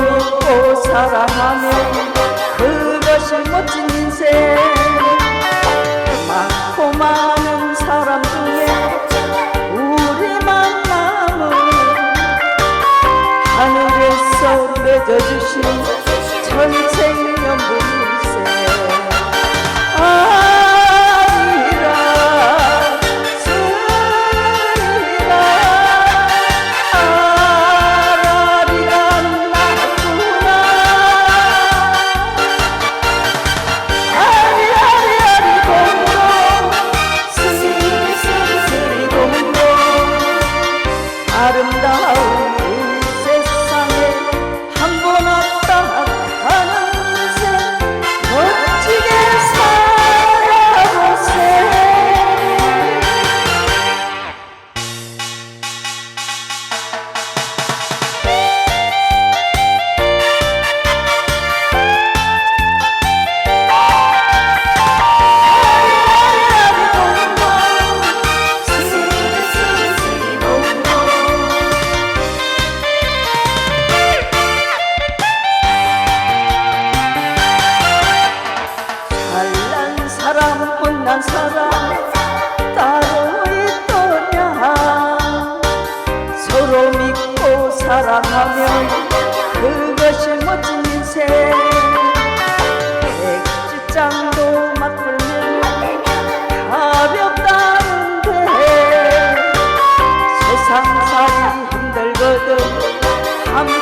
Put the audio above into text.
믿고 사랑하면 그것이 멋진 인생. 많고 많은 사람 중에 우리 만남을 하늘에서 맺어주신 দাও আমি